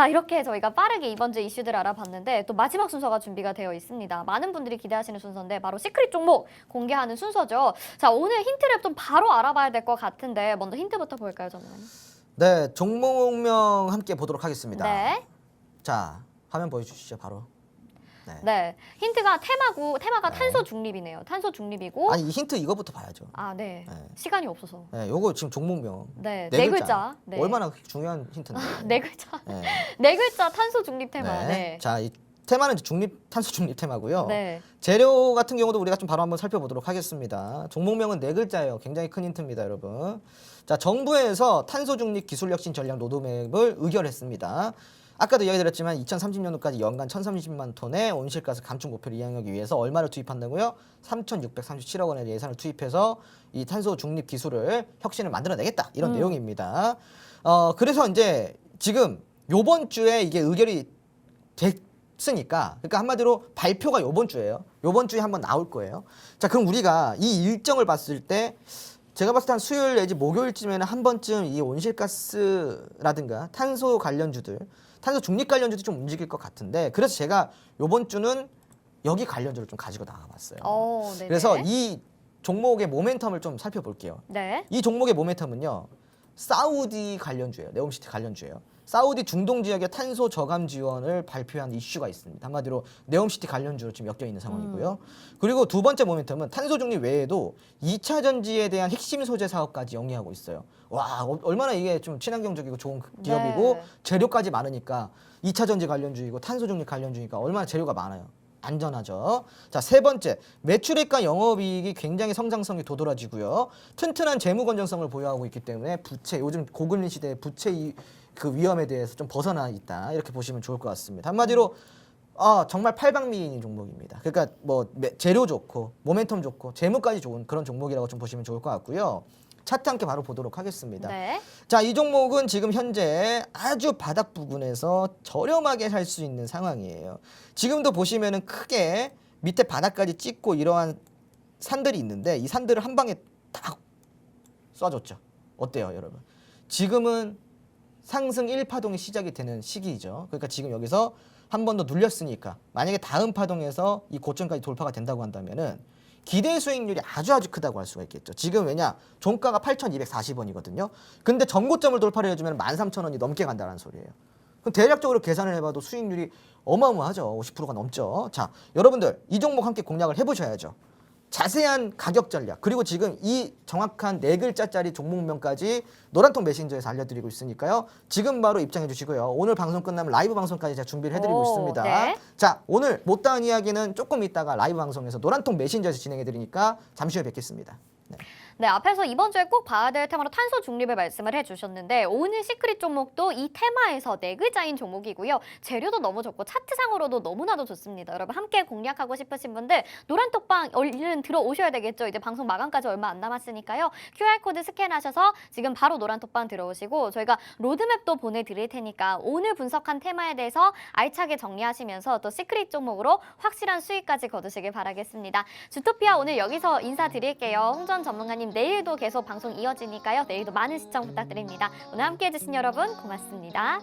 자, 이렇게 저희가 빠르게 이번 주 이슈들을 알아봤는데 또 마지막 순서가 준비가 되어 있습니다. 많은 분들이 기대하시는 순서인데 바로 시크릿 종목 공개하는 순서죠. 자, 오늘 힌트를 좀 바로 알아봐야 될 것 같은데 먼저 힌트부터 볼까요, 전문가님? 네, 종목명 함께 보도록 하겠습니다. 네. 자, 화면 보여주시죠, 바로. 네. 네. 힌트가 테마고 테마가 네. 탄소 중립이네요. 탄소 중립이고 아니, 이 힌트 이거부터 봐야죠. 아, 네. 네. 시간이 없어서. 네, 요거 지금 종목명. 네. 네네 글자. 네. 얼마나 중요한 힌트인데. 네 글자. 네. 네 글자 탄소 중립 테마. 네. 자, 이 테마는 이제 중립 탄소 중립 테마고요. 네. 재료 같은 경우도 우리가 좀 바로 한번 살펴보도록 하겠습니다. 종목명은 네 글자예요. 굉장히 큰 힌트입니다, 여러분. 자, 정부에서 탄소 중립 기술 혁신 전략 로드맵을 의결했습니다. 아까도 이야기 드렸지만 2030년도까지 연간 1,030만 톤의 온실가스 감축 목표를 이행하기 위해서 얼마를 투입한다고요? 3,637억 원의 예산을 투입해서 이 탄소 중립 기술을 혁신을 만들어내겠다 이런 음. 내용입니다. 어 그래서 이제 지금 요번 주에 이게 의결이 됐으니까 그러니까 한마디로 발표가 요번 주예요. 요번 주에 한번 나올 거예요. 자 그럼 우리가 이 일정을 봤을 때 제가 봤을 때 한 수요일 내지 목요일쯤에는 한 번쯤 이 온실가스라든가 탄소 관련주들, 탄소 중립 관련주도 좀 움직일 것 같은데 그래서 제가 요번 주는 여기 관련주를 좀 가지고 나가봤어요. 어, 네. 그래서 이 종목의 모멘텀을 좀 살펴볼게요. 네. 이 종목의 모멘텀은요. 사우디 관련주예요. 네옴시티 관련주예요. 사우디 중동 지역의 탄소 저감 지원을 발표한 이슈가 있습니다. 한마디로 네옴시티 관련주로 지금 엮여 있는 상황이고요. 그리고 두 번째 모멘텀은 탄소 중립 외에도 2차 전지에 대한 핵심 소재 사업까지 영위하고 있어요. 와, 어- 얼마나 이게 좀 친환경적이고 좋은 기업이고 네. 재료까지 많으니까 2차 전지 관련주이고 탄소 중립 관련주니까 얼마나 재료가 많아요. 안전하죠. 자, 세 번째. 매출액과 영업이익이 굉장히 성장성이 도드라지고요. 튼튼한 재무 건전성을 보유하고 있기 때문에 부채, 요즘 고금리 시대의 부채 이, 그 위험에 대해서 좀 벗어나 있다. 이렇게 보시면 좋을 것 같습니다. 한마디로 아, 정말 팔방미인인 종목입니다. 그러니까 뭐 매- 재료 좋고 모멘텀 좋고 재무까지 좋은 그런 종목이라고 좀 보시면 좋을 것 같고요. 차트 함께 바로 보도록 하겠습니다. 네. 자, 이 종목은 지금 현재 아주 바닥 부근에서 저렴하게 살 수 있는 상황이에요. 지금도 보시면은 크게 밑에 바닥까지 찍고 이러한 산들이 있는데 이 산들을 한 방에 딱 쏴줬죠. 어때요, 여러분? 지금은 상승 1파동이 시작이 되는 시기이죠. 그러니까 지금 여기서 한 번 더 눌렸으니까 만약에 다음 파동에서 이 고점까지 돌파가 된다고 한다면은 기대 수익률이 아주 아주 크다고 할 수가 있겠죠. 지금 왜냐? 종가가 8,240원이거든요. 근데 전고점을 돌파를 해주면 13,000원이 넘게 간다는 소리예요. 그럼 대략적으로 계산을 해봐도 수익률이 어마어마하죠. 50%가 넘죠. 자, 여러분들 이 종목 함께 공략을 해보셔야죠. 자세한 가격 전략 그리고 지금 이 정확한 네 글자짜리 종목명까지 노란통 메신저에서 알려드리고 있으니까요. 지금 바로 입장해 주시고요. 오늘 방송 끝나면 라이브 방송까지 제가 준비를 해드리고 오, 있습니다. 네. 자, 오늘 못다한 이야기는 조금 이따가 라이브 방송에서 노란통 메신저에서 진행해 드리니까 잠시 후에 뵙겠습니다. 네. 네, 앞에서 이번 주에 꼭 봐야 될 테마로 탄소 중립을 말씀을 해주셨는데 오늘 시크릿 종목도 이 테마에서 네 글자인 종목이고요. 재료도 너무 좋고 차트상으로도 너무나도 좋습니다. 여러분 함께 공략하고 싶으신 분들 노란 톡방 얼른 들어오셔야 되겠죠. 이제 방송 마감까지 얼마 안 남았으니까요. QR코드 스캔하셔서 지금 바로 노란 톡방 들어오시고 저희가 로드맵도 보내드릴 테니까 오늘 분석한 테마에 대해서 알차게 정리하시면서 또 시크릿 종목으로 확실한 수익까지 거두시길 바라겠습니다. 주토피아 오늘 여기서 인사드릴게요. 홍전 전문가님 내일도 계속 방송 이어지니까요. 내일도 많은 시청 부탁드립니다. 오늘 함께 해 주신 여러분 고맙습니다.